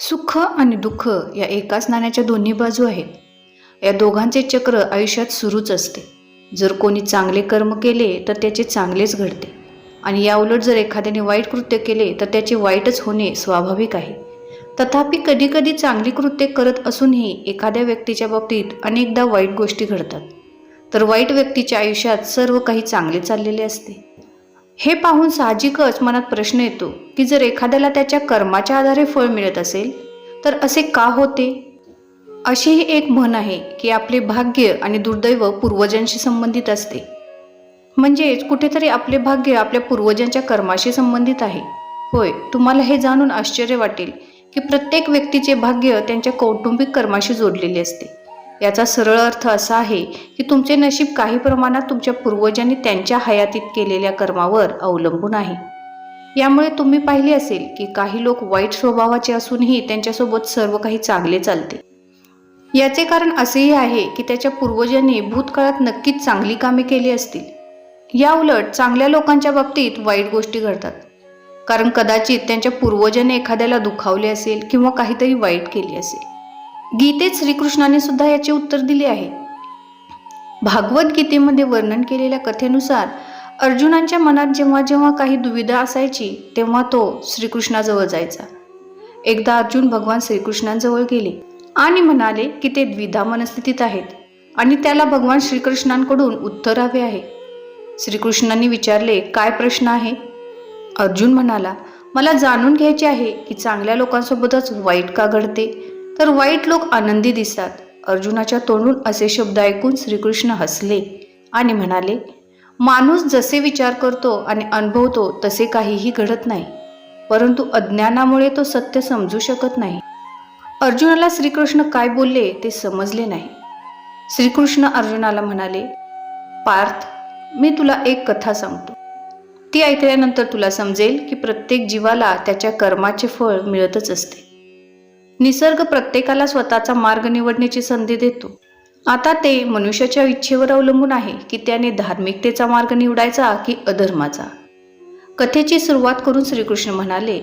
सुख आणि दुःख या एकाच नाण्याच्या दोन्ही बाजू आहेत. या दोघांचे चक्र आयुष्यात सुरूच असते. जर कोणी चांगले कर्म केले तर त्याचे चांगलेच घडते. आणि याउलट जर एखाद्याने वाईट कृत्य केले तर त्याचे वाईटच होणे स्वाभाविक आहे. तथापि कधीकधी चांगली कृत्ये करत असूनही एखाद्या व्यक्तीच्या बाबतीत अनेकदा वाईट गोष्टी घडतात. तर वाईट व्यक्तीच्या आयुष्यात सर्व काही चांगले चाललेले असते. हे पाहून साहजिकच मनात प्रश्न येतो की जर एखाद्याला त्याच्या कर्माच्या आधारे फळ मिळत असेल तर असे का होते? अशीही एक म्हण आहे की आपले भाग्य आणि दुर्दैव पूर्वजांशी संबंधित असते. म्हणजेच कुठेतरी आपले भाग्य आपल्या पूर्वजांच्या कर्माशी संबंधित आहे. होय तुम्हाला हे जाणून आश्चर्य वाटेल की प्रत्येक व्यक्तीचे भाग्य त्यांच्या कौटुंबिक कर्माशी जोडलेले असते. याचा सरळ अर्थ असा आहे की तुमचे नशीब काही प्रमाणात तुमच्या पूर्वजांनी त्यांच्या हयातीत केलेल्या कर्मावर अवलंबून आहे. यामुळे तुम्ही पाहिले असेल की काही लोक वाईट स्वभावाचे असूनही त्यांच्यासोबत सर्व काही चांगले चालते. याचे कारण असेही आहे की त्याच्या पूर्वजांनी भूतकाळात नक्कीच चांगली कामे केली असतील. या उलट चांगल्या लोकांच्या बाबतीत वाईट गोष्टी घडतात. कारण कदाचित त्यांच्या पूर्वजांनी एखाद्याला दुखावले असेल किंवा काहीतरी वाईट केले असेल. गीतेत श्रीकृष्णाने सुद्धा याचे उत्तर दिले आहे. भागवत गीतेमध्ये वर्णन केलेल्या कथेनुसार अर्जुनांच्या मनात जेव्हा जेव्हा काही दुविधा असायची तेव्हा तो श्रीकृष्णाजवळ जायचा. एकदा अर्जुन भगवान श्रीकृष्णांजवळ गेले आणि म्हणाले की ते द्विधा मनस्थितीत आहेत आणि त्याला भगवान श्रीकृष्णांकडून उत्तर हवे आहे. श्रीकृष्णांनी विचारले काय प्रश्न आहे? अर्जुन म्हणाला मला जाणून घ्यायचे आहे की चांगल्या लोकांसोबतच वाईट का घडते? तर वाईट लोक आनंदी दिसतात. अर्जुनाच्या तोंडून असे शब्द ऐकून श्रीकृष्ण हसले आणि म्हणाले माणूस जसे विचार करतो आणि अनुभवतो तसे काहीही घडत नाही. परंतु अज्ञानामुळे तो सत्य समजू शकत नाही. अर्जुनाला श्रीकृष्ण काय बोलले ते समजले नाही. श्रीकृष्ण अर्जुनाला म्हणाले पार्थ मी तुला एक कथा सांगतो. ती ऐकल्यानंतर तुला समजेल की प्रत्येक जीवाला त्याच्या कर्माचे फळ मिळतच असते. निसर्ग प्रत्येकाला स्वतःचा मार्ग निवडण्याची संधी देतो. आता ते मनुष्याच्या इच्छेवर अवलंबून आहे की त्याने धार्मिकतेचा मार्ग निवडायचा की अधर्माचा. कथेची सुरुवात करून श्रीकृष्ण म्हणाले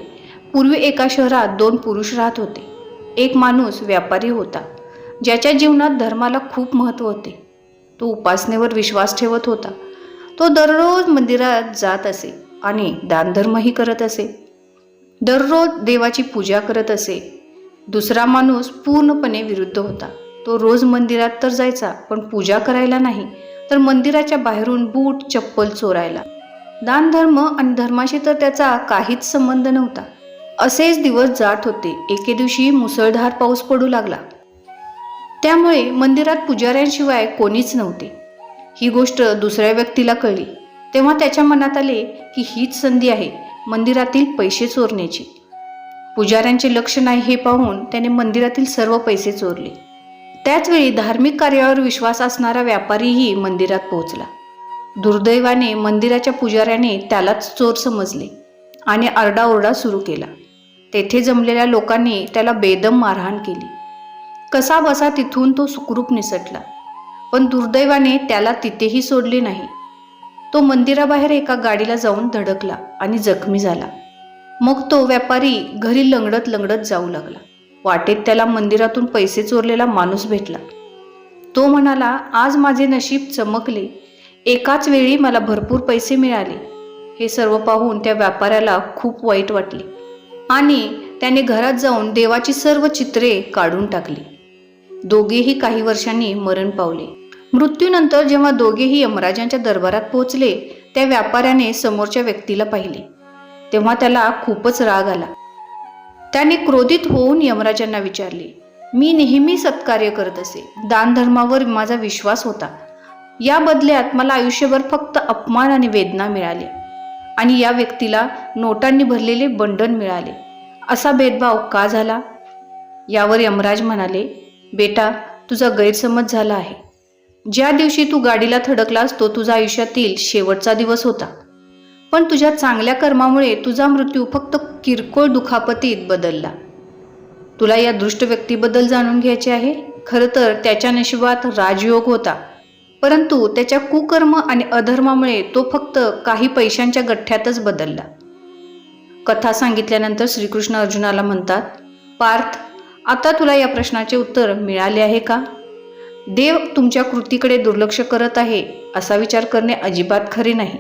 पूर्वी एका शहरात दोन पुरुष राहत होते. एक माणूस व्यापारी होता ज्याच्या जीवनात धर्माला खूप महत्त्व होते. तो उपासनेवर विश्वास ठेवत होता. तो दररोज मंदिरात जात असे आणि दानधर्मही करत असे. दररोज देवाची पूजा करत असे. दुसरा माणूस पूर्णपणे विरुद्ध होता. तो रोज मंदिरात तर जायचा पण पूजा करायला नाही तर मंदिराच्या बाहेरून बूट चप्पल चोरायला. दानधर्म आणि धर्माशी तर त्याचा काहीच संबंध नव्हता. असेच दिवस जात होते. एके दिवशी मुसळधार पाऊस पडू लागला. त्यामुळे मंदिरात पुजाऱ्यांशिवाय कोणीच नव्हते. ही गोष्ट दुसऱ्या व्यक्तीला कळली. तेव्हा त्याच्या मनात आले की हीच संधी आहे मंदिरातील पैसे चोरण्याची. पुजाऱ्यांचे लक्ष नाही हे पाहून त्याने मंदिरातील सर्व पैसे चोरले. त्याचवेळी धार्मिक कार्यावर विश्वास असणारा व्यापारीही मंदिरात पोहोचला. दुर्दैवाने मंदिराच्या पुजाऱ्याने त्यालाच चोर समजले आणि आरडाओरडा सुरू केला. तेथे जमलेल्या लोकांनी त्याला बेदम मारहाण केली. कसा बसा तिथून तो सुखरूप निसटला. पण दुर्दैवाने त्याला तिथेही सोडले नाही. तो मंदिराबाहेर एका गाडीला जाऊन धडकला आणि जखमी झाला. मग तो व्यापारी घरी लंगडत लंगडत जाऊ लागला. वाटेत त्याला मंदिरातून पैसे चोरलेला माणूस भेटला. तो म्हणाला आज माझे नशीब चमकले. एकाच वेळी मला भरपूर पैसे मिळाले. हे सर्व पाहून त्या व्यापाऱ्याला खूप वाईट वाटले आणि त्याने घरात जाऊन देवाची सर्व चित्रे काढून टाकली. दोघेही काही वर्षांनी मरण पावले. मृत्यूनंतर जेव्हा दोघेही यमराजांच्या दरबारात पोहोचले त्या व्यापाऱ्याने समोरच्या व्यक्तीला पाहिले. तेव्हा त्याला खूपच राग आला. त्याने क्रोधित होऊन यमराजांना विचारले मी नेहमी सत्कार्य करत असे. दानधर्मावर माझा विश्वास होता. या बदल्यात मला आयुष्यभर फक्त अपमान आणि वेदना मिळाली आणि या व्यक्तीला नोटांनी भरलेले बंडन मिळाले. असा भेदभाव का झाला? यावर यमराज म्हणाले बेटा तुझा गैरसमज झाला आहे. ज्या दिवशी तू गाडीला थडकलास तो तुझा आयुष्यातील शेवटचा दिवस होता. पण तुझ्या चांगल्या कर्मामुळे तुझा मृत्यू फक्त किरकोळ दुखापतीत बदलला. तुला या दृष्ट व्यक्तीबद्दल जाणून घ्यायचे आहे? खरं तर त्याच्या नशिबात राजयोग होता. परंतु त्याच्या कुकर्म आणि अधर्मामुळे तो फक्त काही पैशांच्या गठ्ठ्यातच बदलला. कथा सांगितल्यानंतर श्रीकृष्ण अर्जुनाला म्हणतात पार्थ आता तुला या प्रश्नाचे उत्तर मिळाले आहे का? देव तुमच्या कृतीकडे दुर्लक्ष करत आहे असा विचार करणे अजिबात खरे नाही.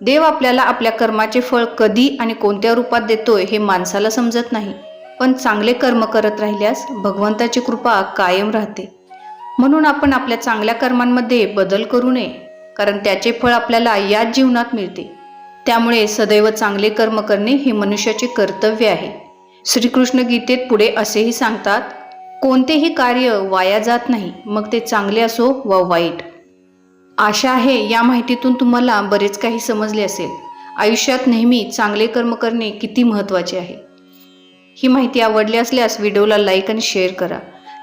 देव आपल्याला आपल्या कर्माचे फळ कधी आणि कोणत्या रूपात देतोय हे माणसाला समजत नाही. पण चांगले कर्म करत राहिल्यास भगवंताची कृपा कायम राहते. म्हणून आपण आपल्या चांगल्या कर्मांमध्ये बदल करू नये कारण त्याचे फळ आपल्याला याच जीवनात मिळते. त्यामुळे सदैव चांगले कर्म करणे हे मनुष्याचे कर्तव्य आहे. श्रीकृष्ण गीतेत पुढे असेही सांगतात कोणतेही कार्य वाया जात नाही मग ते चांगले असो वा वाईट. आशा आहे या माहितीतून तुम्हाला बरेच काही समजले असेल. आयुष्यात नेहमी चांगले कर्म करणे किती महत्त्वाचे आहे. ही माहिती आवडली असल्यास व्हिडिओला लाईक आणि शेअर करा.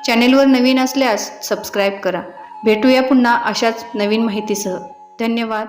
चॅनेलवर नवीन असल्यास सबस्क्राईब करा. भेटूया पुन्हा अशाच नवीन माहितीसह. धन्यवाद.